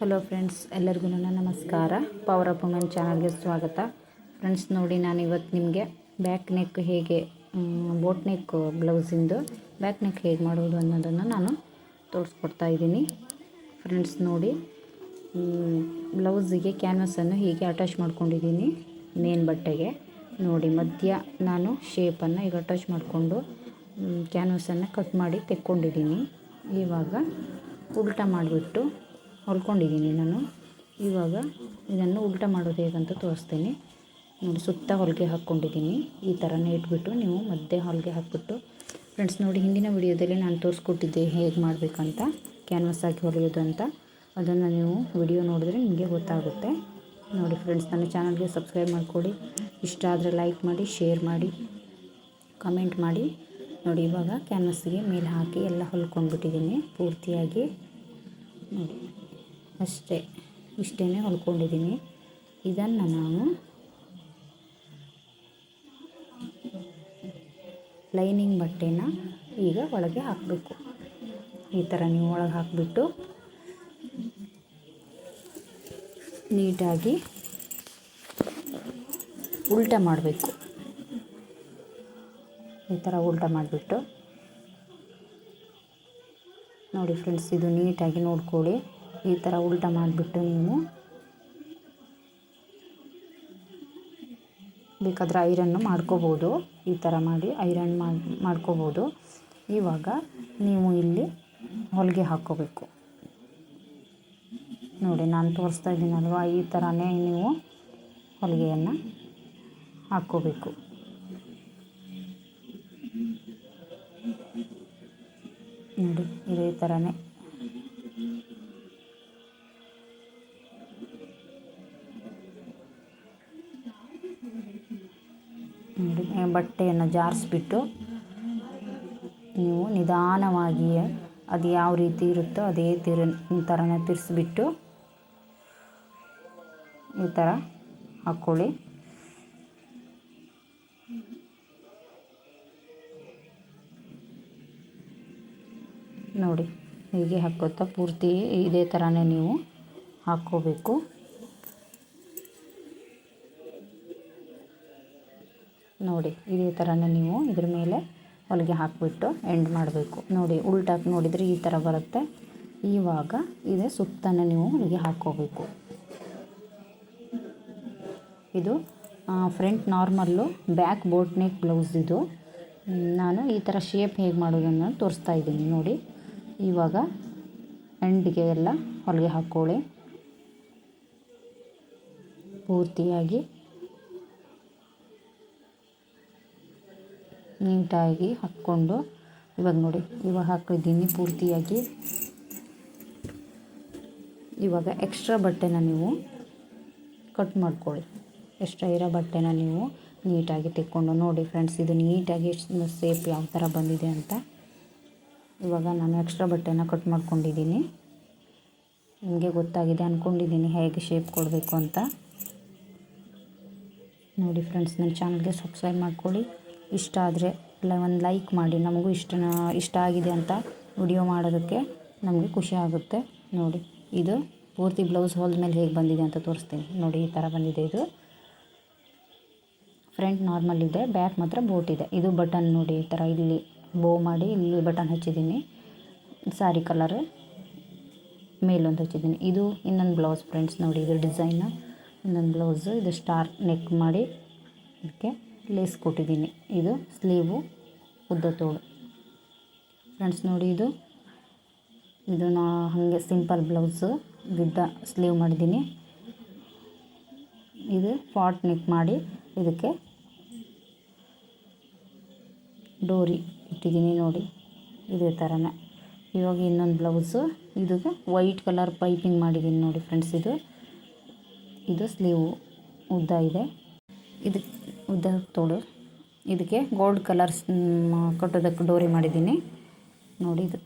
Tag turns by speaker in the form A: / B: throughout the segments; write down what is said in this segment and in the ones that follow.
A: Hello friends ಎಲ್ಲರಿಗೂ ನಮಸ್ಕಾರ. Power up women ಚಾನಲ್ಗೆ ಸ್ವಾಗತ. ಫ್ರೆಂಡ್ಸ್ ನೋಡಿ ನಾನು ಇವತ್ತು ನಿಮಗೆ ಬ್ಯಾಕ್ ನೆಕ್ ಹೇಗೆ ಬೋಟ್ ನೆಕ್ ಬ್ಲೌಸಿಂದು ಬ್ಯಾಕ್ ನೆಕ್ ಹೇಗೆ ಮಾಡೋದು ಅನ್ನೋದನ್ನು ನಾನು ತೋರಿಸ್ಕೊಡ್ತಾ ಇದ್ದೀನಿ. ಫ್ರೆಂಡ್ಸ್ ನೋಡಿ ಬ್ಲೌಸಿಗೆ ಕ್ಯಾನ್ವಸನ್ನು ಹೀಗೆ ಅಟ್ಯಾಚ್ ಮಾಡ್ಕೊಂಡಿದ್ದೀನಿ ಮೇನ್ ಬಟ್ಟೆಗೆ. ನೋಡಿ, ಮಧ್ಯ ನಾನು ಶೇಪನ್ನು ಈಗ ಅಟ್ಯಾಚ್ ಮಾಡಿಕೊಂಡು ಕ್ಯಾನ್ವಸನ್ನು ಕಟ್ ಮಾಡಿ ತೆಕ್ಕೊಂಡಿದ್ದೀನಿ. ಇವಾಗ ಉಲ್ಟಾ ಮಾಡಿಬಿಟ್ಟು ಹೊಲ್ಕೊಂಡಿದ್ದೀನಿ ನಾನು. ಇವಾಗ ಇದನ್ನು ಉಲ್ಟ ಮಾಡೋದು ಹೇಗಂತ ತೋರಿಸ್ತೀನಿ. ನೋಡಿ, ಸುತ್ತ ಹೊಲಿಗೆ ಹಾಕ್ಕೊಂಡಿದ್ದೀನಿ. ಈ ಥರನೇ ಇಟ್ಬಿಟ್ಟು ನೀವು ಮಧ್ಯೆ ಹೊಲಿಗೆ ಹಾಕ್ಬಿಟ್ಟು ಫ್ರೆಂಡ್ಸ್ ನೋಡಿ, ಹಿಂದಿನ ವಿಡಿಯೋದಲ್ಲಿ ನಾನು ತೋರಿಸ್ಕೊಟ್ಟಿದ್ದೆ ಹೇಗೆ ಮಾಡಬೇಕಂತ ಕ್ಯಾನ್ವಸ್ ಹಾಕಿ ಹೊಲಿಯೋದು ಅಂತ. ಅದನ್ನು ನೀವು ವಿಡಿಯೋ ನೋಡಿದ್ರೆ ನಿಮಗೆ ಗೊತ್ತಾಗುತ್ತೆ. ನೋಡಿ ಫ್ರೆಂಡ್ಸ್ ನನ್ನ ಚಾನಲ್ಗೆ ಸಬ್ಸ್ಕ್ರೈಬ್ ಮಾಡಿಕೊಡಿ ಇಷ್ಟ ಆದರೆ ಲೈಕ್ ಮಾಡಿ ಶೇರ್ ಮಾಡಿ ಕಮೆಂಟ್ ಮಾಡಿ. ನೋಡಿ, ಇವಾಗ ಕ್ಯಾನ್ವಸ್ಸಿಗೆ ಮೇಲೆ ಹಾಕಿ ಎಲ್ಲ ಹೊಲ್ಕೊಂಡ್ಬಿಟ್ಟಿದ್ದೀನಿ ಪೂರ್ತಿಯಾಗಿ. ನೋಡಿ. ಅಷ್ಟೇ. ಇಷ್ಟೇ ಹೊಲ್ಕೊಂಡಿದ್ದೀನಿ ಇದನ್ನು ನಾವು ಲೈನಿಂಗ್ ಬಟ್ಟೆನ ಈಗ ಒಳಗೆ ಹಾಕಬೇಕು. ಈ ಥರ ನೀವು ಒಳಗೆ ಹಾಕಿಬಿಟ್ಟು ನೀಟಾಗಿ ಉಲ್ಟಾ ಮಾಡಬೇಕು. ಈ ಥರ ಉಲ್ಟಾ ಮಾಡಿಬಿಟ್ಟು ನೋಡಿ ಫ್ರೆಂಡ್ಸ್, ಇದು ನೀಟಾಗಿ ನೋಡ್ಕೊಳ್ಳಿ. ಈ ಥರ ಉಲ್ಟಾ ಮಾಡಿಬಿಟ್ಟು ನೀವು ಬೇಕಾದರೆ ಐರನ್ನು ಮಾಡ್ಕೋಬೋದು. ಈ ಥರ ಮಾಡಿ ಐರನ್ ಮಾಡಿ, ಮಾಡ್ಕೋಬೋದು. ಇವಾಗ ನೀವು ಇಲ್ಲಿ ಹೊಲಿಗೆ ಹಾಕ್ಕೋಬೇಕು. ನೋಡಿ, ನಾನು ತೋರಿಸ್ತಾ ಇದ್ದೀನಲ್ವ? ಈ ಥರನೇ ನೀವು ಹೊಲಿಗೆಯನ್ನು ಹಾಕ್ಕೋಬೇಕು. ನೋಡಿ, ಇದೇ ಥರನೇ. ಬಟ್ಟೆಯನ್ನು ಜಾರಿಸ್ಬಿಟ್ಟು ನೀವು ನಿಧಾನವಾಗಿ ಅದು ಯಾವ ರೀತಿ ಇರುತ್ತೋ ಅದೇ ತಿರು, ಥರನೇ ತಿರ್ಸ್ಬಿಟ್ಟು ಈ ಥರ ಹಾಕ್ಕೊಳ್ಳಿ. ನೋಡಿ, ಹೀಗೆ ಹಾಕೋತಾ ಪೂರ್ತಿ ಇದೇ ಥರನೇ ನೀವು ಹಾಕ್ಕೋಬೇಕು. ನೋಡಿ, ಇದೇ ಥರನೇ ನೀವು ಇದ್ರ ಮೇಲೆ ಹೊಲಿಗೆ ಹಾಕಿಬಿಟ್ಟು ಎಂಡ್ ಮಾಡಬೇಕು. ನೋಡಿ ಉಲ್ಟಾಕಿ ನೋಡಿದರೆ ಈ ಥರ ಬರುತ್ತೆ. ಇವಾಗ ಇದೇ ಸುತ್ತನ್ನು ನೀವು ಹೊಲಿಗೆ ಹಾಕ್ಕೋಬೇಕು. ಇದು front normal back boat neck blouse ಇದು. ನಾನು ಈ ಥರ ಶೇಪ್ ಹೇಗೆ ಮಾಡೋದನ್ನು ತೋರಿಸ್ತಾ ಇದ್ದೀನಿ. ನೋಡಿ, ಇವಾಗ ಎಂಡಿಗೆ ಎಲ್ಲ ಹೊಲಿಗೆ ಹಾಕ್ಕೊಳ್ಳಿ. ಪೂರ್ತಿಯಾಗಿ ನೀಟಾಗಿ ಹಾಕ್ಕೊಂಡು, ಇವಾಗ ನೋಡಿ, ಇವಾಗ ಹಾಕಿದ್ದೀನಿ ಪೂರ್ತಿಯಾಗಿ. ಇವಾಗ ಎಕ್ಸ್ಟ್ರಾ ಬಟ್ಟೆನ ನೀವು ಕಟ್ ಮಾಡ್ಕೊಳ್ಳಿ. ಎಕ್ಸ್ಟ್ರಾ ಇರೋ ಬಟ್ಟೆನ ನೀವು ನೀಟಾಗಿ ತೆಕ್ಕೊಂಡು, ನೋಡಿ ಫ್ರೆಂಡ್ಸ್ ಇದು ನೀಟಾಗಿ ಸೇಪ್ ಯಾವ ಥರ ಬಂದಿದೆ ಅಂತ. ಇವಾಗ ನಾನು ಎಕ್ಸ್ಟ್ರಾ ಬಟ್ಟೆನ ಕಟ್ ಮಾಡ್ಕೊಂಡಿದ್ದೀನಿ. ನಿಮಗೆ ಗೊತ್ತಾಗಿದೆ ಅಂದ್ಕೊಂಡಿದ್ದೀನಿ ಹೇಗೆ ಶೇಪ್ ಕೊಡಬೇಕು ಅಂತ. ನೋಡಿ ಫ್ರೆಂಡ್ಸ್ ನನ್ನ ಚಾನಲ್ಗೆ ಸಬ್ಸ್ಕ್ರೈಬ್ ಮಾಡ್ಕೊಳ್ಳಿ. ಇಷ್ಟ ಆದರೆ ಒಂದು ಲೈಕ್ ಮಾಡಿ. ನಮಗೂ ಇಷ್ಟ ಇಷ್ಟ ಆಗಿದೆ ಅಂತ ವಿಡಿಯೋ ಮಾಡೋದಕ್ಕೆ ನಮಗೆ ಖುಷಿ ಆಗುತ್ತೆ. ನೋಡಿ, ಇದು ಪೂರ್ತಿ ಬ್ಲೌಸ್ ಮೇಲೆ ಹೇಗೆ ಬಂದಿದೆ ಅಂತ ತೋರಿಸ್ತೀನಿ. ನೋಡಿ, ಈ ಥರ ಬಂದಿದೆ ಇದು. ಫ್ರಂಟ್ ನಾರ್ಮಲ್ ಇದೆ ಬ್ಯಾಕ್ ಮಾತ್ರ ಬೋಟ್ ಇದೆ. ಇದು ಬಟನ್ ನೋಡಿ, ಈ ಥರ ಇಲ್ಲಿ ಬೋ ಮಾಡಿ ಇಲ್ಲಿ ಬಟನ್ ಹಚ್ಚಿದ್ದೀನಿ. ಸ್ಯಾರಿ ಕಲರ್ ಮೇಲೊಂದು ಹಚ್ಚಿದ್ದೀನಿ. ಇದು ಇನ್ನೊಂದು ಬ್ಲೌಸ್ ಫ್ರೆಂಡ್ಸ್ ನೋಡಿ, ಇದು ಡಿಸೈನ್ ಇನ್ನೊಂದು ಬ್ಲೌಸು ಇದು ಸ್ಟಾರ್ ನೆಕ್ ಮಾಡಿ. ಇದಕ್ಕೆ ಲೇಸ್ ಕೊಟ್ಟಿದ್ದೀನಿ. ಇದು ಸ್ಲೀವು ಉದ್ದ ತೋಳು. ಫ್ರೆಂಡ್ಸ್ ನೋಡಿ ಇದು. ಇದು ನಾ ಹಾಗೆ ಸಿಂಪಲ್ ಬ್ಲೌಸು ವಿದ್ದ ಸ್ಲೀವ್ ಮಾಡಿದ್ದೀನಿ. ಇದು ಫಾಟ್ ನೆಕ್ ಮಾಡಿ ಇದಕ್ಕೆ ಡೋರಿ ಇಟ್ಟಿದ್ದೀನಿ ನೋಡಿ. ಇದೇ ಥರನೇ ಇವಾಗ ಇನ್ನೊಂದು ಬ್ಲೌಸು. ಇದಕ್ಕೆ ವೈಟ್ ಕಲರ್ ಪೈಪಿಂಗ್ ಮಾಡಿದ್ದೀನಿ ನೋಡಿ ಫ್ರೆಂಡ್ಸ್ ಇದು. ಇದು ಸ್ಲೀವು ಉದ್ದ ಇದೆ. ಇದು ಉದ್ದ ತೋಳು ಇದಕ್ಕೆ ಗೋಲ್ಡ್ ಕಲರ್ಸ್ ಕಟ್ಟೋದಕ್ಕೆ ಡೋರಿ ಮಾಡಿದ್ದೀನಿ. ನೋಡಿ ಇದು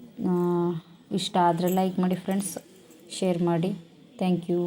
A: ಇಷ್ಟ ಆದರೆ ಲೈಕ್ ಮಾಡಿ ಫ್ರೆಂಡ್ಸ್ ಶೇರ್ ಮಾಡಿ. Thank you